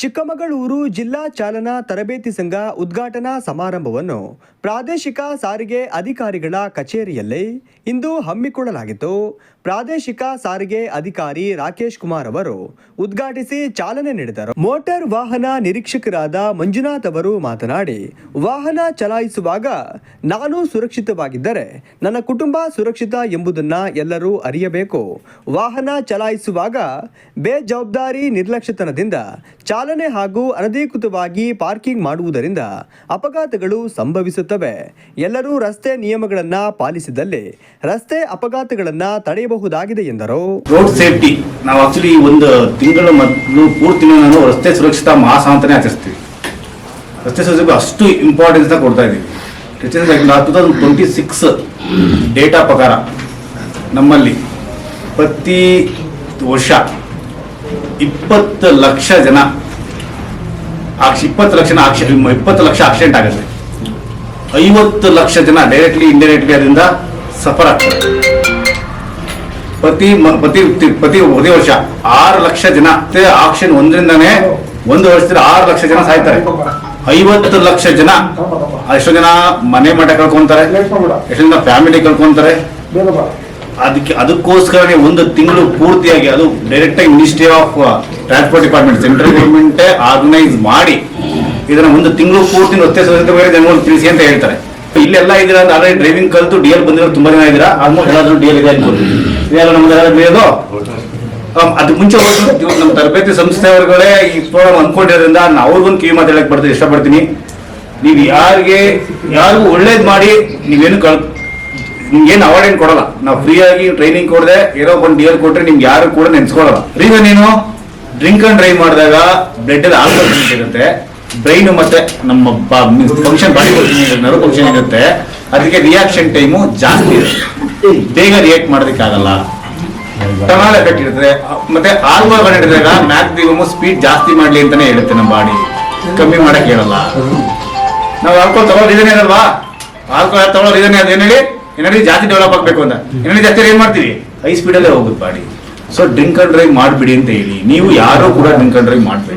ಚಿಕ್ಕಮಗಳೂರು ಜಿಲ್ಲಾ ಚಾಲನಾ ತರಬೇತಿ ಸಂಘ ಉದ್ಘಾಟನಾ ಸಮಾರಂಭವನ್ನು ಪ್ರಾದೇಶಿಕ ಸಾರಿಗೆ ಅಧಿಕಾರಿಗಳ ಕಚೇರಿಯಲ್ಲಿ ಇಂದು ಹಮ್ಮಿಕೊಳ್ಳಲಾಗಿತ್ತು. ಪ್ರಾದೇಶಿಕ ಸಾರಿಗೆ ಅಧಿಕಾರಿ ರಾಕೇಶ್ ಕುಮಾರ್ ಅವರು ಉದ್ಘಾಟಿಸಿ ಚಾಲನೆ ನೀಡಿದರು. ಮೋಟಾರ್ ವಾಹನ ನಿರೀಕ್ಷಕರಾದ ಮಂಜುನಾಥ್ ಅವರು ಮಾತನಾಡಿ, ವಾಹನ ಚಲಾಯಿಸುವಾಗ ನಾನು ಸುರಕ್ಷಿತವಾಗಿದ್ದರೆ ನನ್ನ ಕುಟುಂಬ ಸುರಕ್ಷಿತ ಎಂಬುದನ್ನು ಎಲ್ಲರೂ ಅರಿಯಬೇಕು. ವಾಹನ ಚಲಾಯಿಸುವಾಗ ಬೇಜವಾಬ್ದಾರಿ ನಿರ್ಲಕ್ಷ್ಯತನದಿಂದ ಚಾಲನೆ ಹಾಗೂ ಅನಧಿಕೃತವಾಗಿ ಪಾರ್ಕಿಂಗ್ ಮಾಡುವುದರಿಂದ ಅಪಘಾತಗಳು ಸಂಭವಿಸುತ್ತವೆ. ಎಲ್ಲರೂ ರಸ್ತೆ ನಿಯಮಗಳನ್ನ ಪಾಲಿಸಿದಲ್ಲಿ ರಸ್ತೆ ಅಪಘಾತಗಳನ್ನ ತಡೆಯಬಹುದಾಗಿದೆ ಎಂದರು. ರೋಡ್ ಸೇಫ್ಟಿ ನಾವು ಆಕ್ಚುಲಿ ಒಂದು ತಿಂಗಳ ಮೊದಲು ಪೂರ್ತಿ ನಾನು ರಸ್ತೆ ಸುರಕ್ಷತಾ ಮಾಸ ಅಂತಾನೆ ಆಚರಿಸ್ತೀವಿ. ರಸ್ತೆ ಸುರಕ್ಷತೆ ಅಷ್ಟು ಇಂಪಾರ್ಟೆನ್ಸ್ ಕೊಡ್ತಾ ಇದ್ದೀವಿ ಟ್ವೆಂಟಿ ಸಿಕ್ಸ್ ಡೇಟಾ ಪ್ರಕಾರ ನಮ್ಮಲ್ಲಿ ಪ್ರತಿ ವರ್ಷ ಇಪ್ಪತ್ತು ಲಕ್ಷ ಜನ ಇಪ್ಪತ್ತು ಲಕ್ಷ ಆಕ್ಷ ಇಪ್ಪತ್ತು ಲಕ್ಷ ಆಕ್ಸಿಡೆಂಟ್ ಆಗುತ್ತೆ. ಐವತ್ತು ಲಕ್ಷ ಜನ ಡೈರೆಕ್ಟ್ಲಿ ಇಂಡೈರೆಕ್ಟ್ಲಿ ಅದರಿಂದ ಸಫರ್ ಆಗ್ತಾರೆ. ಪ್ರತಿ ಪ್ರತಿ ಪ್ರತಿ ಪ್ರತಿ ವರ್ಷ ಆರು ಲಕ್ಷ ಜನ ಆಕ್ಷನ್ ಒಂದರಿಂದನೇ ಒಂದು ವರ್ಷದಲ್ಲಿ ಆರು ಲಕ್ಷ ಜನ ಸಾಯ್ತಾರೆ. ಐವತ್ತು ಲಕ್ಷ ಜನ ಎಷ್ಟೋ ಜನ ಮನೆ ಮಠ ಕಳ್ಕೊಂತಾರೆ ಎಷ್ಟೋ ಜನ ಫ್ಯಾಮಿಲಿ ಕಳ್ಕೊಂತಾರೆ. ಅದಕ್ಕೆ ಅದಕ್ಕೋಸ್ಕರನೇ ಒಂದು ತಿಂಗಳು ಪೂರ್ತಿಯಾಗಿ ಅದು ಡೈರೆಕ್ಟಾಗಿ ministry of transport department central government organise ಮಾಡಿ ಇದನ್ನ ಒಂದು ತಿಂಗಳು ಪೂರ್ತಿ ರಸ್ತೆ ಒಂದು ಜನಗಳು ತಿಳಿಸಿ ಅಂತ ಹೇಳ್ತಾರೆ. ಇಲ್ಲೆಲ್ಲ ಇದೀರಾ ಆಲ್ರೆಡಿ ಡ್ರೈವಿಂಗ್ ಕಲ್ತು ಡಿ ಎಲ್ ಬಂದಿರೋ ತುಂಬಾ ಜನ ಇದ್ದೀರಾ? ಆಲ್ಮೋಸ್ಟ್ ಎಲ್ಲಾದ್ರೂ ಡಿ ಎಲ್ ಇದೆ ಯಾರಾದ್ರೂ ಬೆಳೆಯೋದು ಅದು ಮುಂಚೆ ಇವತ್ತು ನಮ್ಮ ತರಬೇತಿ ಸಂಸ್ಥೆಯವರುಗಳೇ ಈ ಪ್ರೋಗ್ರಾಮ್ ಅನ್ಕೊಂಡಿರೋದ್ರಿಂದ ನಾನು ಅವ್ರಿಗೊಂದು ಕಿವಿ ಮಾತು ಹೇಳಕ್ ಬರ್ತೀನಿ, ಇಷ್ಟಪಡ್ತೀನಿ. ನೀವು ಯಾರಿಗೆ, ಯಾರಿಗೂ ಒಳ್ಳೇದು ಮಾಡಿ, ನೀವೇನು ಕಳ್, ನಿಮ್ಗೇನು ಅವಾರ್ಡ್ ಏನು ಕೊಡಲ್ಲ. ನಾವು ಫ್ರೀ ಆಗಿ ಟ್ರೈನಿಂಗ್ ಕೊಡದೆ, ಏನೋ ಒಂದು ಡಿ ಎಲ್ ಕೊಟ್ರೆ ನಿಮ್ಗೆ ಯಾರು ಕೂಡ ನೆನ್ಸ್ಕೊಳಲ್ಲ. ರೀಸನ್ ಏನು ಡ್ರಿಂಕ್ ಅಂಡ್ ಡ್ರೈವ್ ಮಾಡಿದಾಗ ಬ್ಲಡ್ ಅಲ್ಲಿ ಆಲ್ಕೋಹಾಲ್ ಸಿಗುತ್ತೆ ಬ್ರೈನ್ ಮತ್ತೆ ನಮ್ಮ ಫಂಕ್ಷನ್ ಬಾಡಿ ನರ್ವ್ ಫಂಕ್ಷನ್ ಇರುತ್ತೆ ಅದಕ್ಕೆ ರಿಯಾಕ್ಷನ್ ಟೈಮು ಜಾಸ್ತಿ ಇರುತ್ತೆ. ಬೇಗ ರಿಯಾಕ್ಟ್ ಮಾಡೋದಕ್ಕಾಗಲ್ಲ ಟನಾಲ್ ಎಫೆಕ್ಟ್ ಇರ್ತದೆ ಮತ್ತೆ ಆಲ್ಕೋಹಾಲ್ ಹಿಡಿದಾಗ ಮ್ಯಾಕ್ಸಿಮಮ್ ಸ್ಪೀಡ್ ಜಾಸ್ತಿ ಮಾಡ್ಲಿ ಅಂತಾನೆ ಹೇಳುತ್ತೆ ನಮ್ಮ ಬಾಡಿ ಕಮ್ಮಿ ಮಾಡಕ್ ಹೇಳಲ್ಲ. ನಾವು ಆಲ್ಕೋಹಾಲ್ ತಗೊಳ್ಳೋದು ರೀಸನ್ ಏನಲ್ವಾ? ಆಲ್ಕೋಹಾಲ್ ತಗೊಳ್ಳೋದು ಇದನ್ನೇ ಅದೇನು ಹೇಳಿ? ಏನೇಳಿ ಜಾಸ್ತಿ ಡೆವಲಪ್ ಆಗಬೇಕು ಅಂತ. ಏನೇಳಿ ಜಾಸ್ತಿ ಏನ್ ಮಾಡ್ತೀವಿ ಹೈ ಸ್ಪೀಡಲ್ಲೇ ಹೋಗುತ್ತೆ body so drink and drive ಮಾಡ್ಬಿಡಿ ಅಂತ ಹೇಳಿ. ನೀವು ಯಾರು ಕೂಡ ಡ್ರಿಂಕ್ ಅಂಡ್ ಡ್ರೈವ್ ಮಾಡಬೇಡಿ.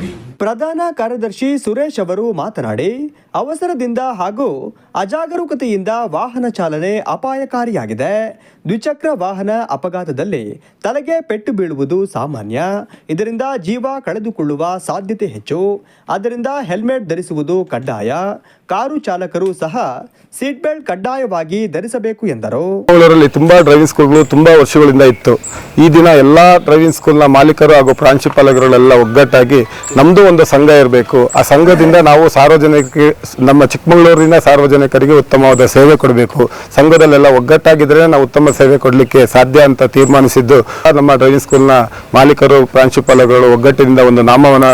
ಪ್ರಧಾನ ಕಾರ್ಯದರ್ಶಿ ಸುರೇಶ್ ಅವರು ಮಾತನಾಡಿ, ಅವಸರದಿಂದ ಹಾಗೂ ಅಜಾಗರೂಕತೆಯಿಂದ ವಾಹನ ಚಾಲನೆ ಅಪಾಯಕಾರಿಯಾಗಿದೆ. ದ್ವಿಚಕ್ರ ವಾಹನ ಅಪಘಾತದಲ್ಲಿ ತಲೆಗೆ ಪೆಟ್ಟು ಬೀಳುವುದು ಸಾಮಾನ್ಯ. ಇದರಿಂದ ಜೀವ ಕಳೆದುಕೊಳ್ಳುವ ಸಾಧ್ಯತೆ ಹೆಚ್ಚು. ಆದ್ದರಿಂದ ಹೆಲ್ಮೆಟ್ ಧರಿಸುವುದು ಕಡ್ಡಾಯ. ಕಾರು ಚಾಲಕರು ಸಹ ಸೀಟ್ ಬೆಲ್ಟ್ ಕಡ್ಡಾಯವಾಗಿ ಧರಿಸಬೇಕು ಎಂದರು. ತುಂಬಾ ಡ್ರೈವಿಂಗ್ ಸ್ಕೂಲ್ಗಳು ತುಂಬಾ ವರ್ಷಗಳಿಂದ ಇತ್ತು. ಈ ದಿನ ಎಲ್ಲಾ ಡ್ರೈವಿಂಗ್ ಸ್ಕೂಲ್ನ ಮಾಲೀಕರು ಹಾಗೂ ಪ್ರಾಂಶುಪಾಲಕರುಗಳೆಲ್ಲ ಒಗ್ಗಟ್ಟಾಗಿ ನಮ್ಮದು ಒಂದು ಸಂಘ ಇರಬೇಕು. ಆ ಸಂಘದಿಂದ ನಾವು ಸಾರ್ವಜನಿಕ ನಮ್ಮ ಚಿಕ್ಕಮಗಳೂರಿನ ಸಾರ್ವಜನಿಕರಿಗೆ ಉತ್ತಮವಾದ ಸೇವೆ ಕೊಡಬೇಕು. ಸಂಘದಲ್ಲೆಲ್ಲ ಒಗ್ಗಟ್ಟಾಗಿದ್ರೆ ನಾವು ಉತ್ತಮ ಸೇವೆ ಕೊಡಲಿಕ್ಕೆ ಸಾಧ್ಯ ಅಂತ ತೀರ್ಮಾನಿಸಿದ್ದು. ನಮ್ಮ ಡ್ರೈವಿಂಗ್ ಸ್ಕೂಲ್ನ ಮಾಲೀಕರು ಪ್ರಾಂಶುಪಾಲಗಳು ಒಗ್ಗಟ್ಟಿನಿಂದ ಒಂದು ನಾಮವನ್ನ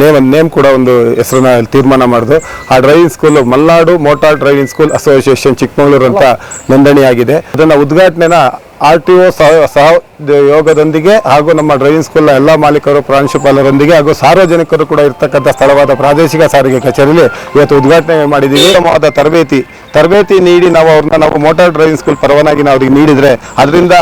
ನೇಮ್ ನೇಮ್ ಕೂಡ ಒಂದು ಹೆಸರನ್ನ ತೀರ್ಮಾನ ಮಾಡಿದ್ರು ಆ driving school Malnad motor driving school association Chikkamagaluru ಅಂತ ನೋಂದಣಿಯಾಗಿದೆ. ಅದನ್ನು ಉದ್ಘಾಟನೆನ ಆರ್ ಟಿ ಒ ಸಹ ಯೋಗದೊಂದಿಗೆ ಹಾಗೂ ನಮ್ಮ ಡ್ರೈವಿಂಗ್ ಸ್ಕೂಲ್ನ ಎಲ್ಲ ಮಾಲೀಕರು, ಪ್ರಾಂಶುಪಾಲರೊಂದಿಗೆ ಹಾಗೂ ಸಾರ್ವಜನಿಕರು ಕೂಡ ಇರತಕ್ಕಂಥ ಸ್ಥಳವಾದ ಪ್ರಾದೇಶಿಕ ಸಾರಿಗೆ ಕಚೇರಿಯಲ್ಲಿ ಇವತ್ತು ಉದ್ಘಾಟನೆ ಮಾಡಿದ್ದೀವಿ. ಉತ್ತಮವಾದ ತರಬೇತಿ ತರಬೇತಿ ನೀಡಿ ನಾವು ಅವ್ರನ್ನ ನಾವು ಮೋಟಾರ್ ಡ್ರೈವಿಂಗ್ ಸ್ಕೂಲ್ ಪರವಾನಾಗಿ ನಾವು ಅವ್ರಿಗೆ ನೀಡಿದರೆ, ಅದರಿಂದ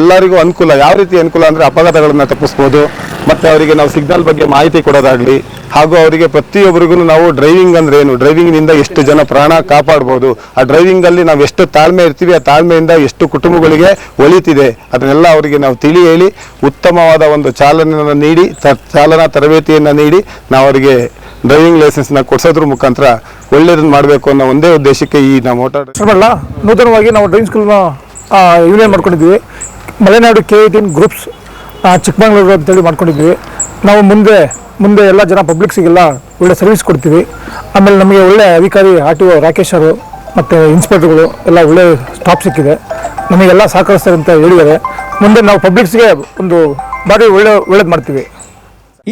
ಎಲ್ಲರಿಗೂ ಅನುಕೂಲ, ಯಾವ ರೀತಿ ಅನುಕೂಲ ಅಂದರೆ ಅಪಘಾತಗಳನ್ನು ತಪ್ಪಿಸ್ಬೋದು. ಮತ್ತು ಅವರಿಗೆ ನಾವು ಸಿಗ್ನಲ್ ಬಗ್ಗೆ ಮಾಹಿತಿ ಕೊಡೋದಾಗಲಿ, ಹಾಗೂ ಅವರಿಗೆ ಪ್ರತಿಯೊಬ್ಬರಿಗೂ ನಾವು ಡ್ರೈವಿಂಗ್ ಅಂದ್ರೆ ಏನು? ಡ್ರೈವಿಂಗ್ನಿಂದ ಎಷ್ಟು ಜನ ಪ್ರಾಣ ಕಾಪಾಡ್ಬೋದು? ಆ ಡ್ರೈವಿಂಗಲ್ಲಿ ನಾವು ಎಷ್ಟು ತಾಳ್ಮೆ ಇರ್ತೀವಿ, ಆ ತಾಳ್ಮೆಯಿಂದ ಎಷ್ಟು ಕುಟುಂಬಗಳಿಗೆ ಒಳಿತಿದೆ? ಅದನ್ನೆಲ್ಲ ಅವರಿಗೆ ನಾವು ತಿಳಿ ಹೇಳಿ, ಉತ್ತಮವಾದ ಒಂದು ಚಾಲನೆಯನ್ನು ನೀಡಿ ಚಾಲನಾ ತರಬೇತಿಯನ್ನು ನೀಡಿ, ನಾವು ಅವರಿಗೆ ಡ್ರೈವಿಂಗ್ ಲೈಸೆನ್ಸ್ನ ಕೊಡಿಸೋದ್ರ ಮುಖಾಂತರ ಒಳ್ಳೆಯದನ್ನು ಮಾಡಬೇಕು ಅನ್ನೋ ಒಂದೇ ಉದ್ದೇಶಕ್ಕೆ ಈ ನಾವು ಓಟಾಡ ನೂತನವಾಗಿ ನಾವು ಡ್ರೈವಿಂಗ್ ಸ್ಕೂಲ್ನ ಯೂನಿಯನ್ ಮಾಡ್ಕೊಂಡಿದ್ದೀವಿ. ಮಲೆನಾಡು ಕೆ ಗ್ರೂಪ್ಸ್ ಚಿಕ್ಕಮಗಳೂರು ಅಂತೇಳಿ ಮಾಡ್ಕೊಂಡಿದ್ವಿ. ನಾವು ಮುಂದೆ ಮುಂದೆ ಎಲ್ಲ ಜನ ಪಬ್ಲಿಕ್ಸಿಗೆಲ್ಲ ಒಳ್ಳೆ ಸರ್ವಿಸ್ ಕೊಡ್ತೀವಿ. ಆಮೇಲೆ ನಮಗೆ ಒಳ್ಳೆ ಅಧಿಕಾರಿ, ಆರ್ ಟಿ ಒ ರಾಕೇಶ್ ಅವರು ಮತ್ತು ಇನ್ಸ್ಪೆಕ್ಟರ್ಗಳು ಎಲ್ಲ ಒಳ್ಳೆ ಸ್ಟಾಪ್ ಸಿಕ್ಕಿದೆ. ನಮಗೆಲ್ಲ ಸಹಕರಿಸ್ತಾರೆ ಅಂತ ಹೇಳಿದ್ದಾರೆ. ಮುಂದೆ ನಾವು ಪಬ್ಲಿಕ್ಸ್ಗೆ ಒಂದು ಬಾರಿ ಒಳ್ಳೆ, ಒಳ್ಳೇದು ಮಾಡ್ತೀವಿ.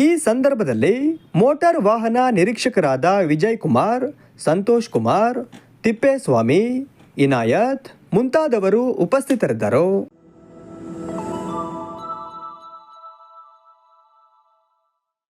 ಈ ಸಂದರ್ಭದಲ್ಲಿ ಮೋಟಾರ್ ವಾಹನ ನಿರೀಕ್ಷಕರಾದ ವಿಜಯ್ ಕುಮಾರ್ ಸಂತೋಷ್ ಕುಮಾರ್, ತಿಪ್ಪೇಸ್ವಾಮಿ, ಇನಾಯತ್ ಮುಂತಾದವರು ಉಪಸ್ಥಿತರಿದ್ದರು.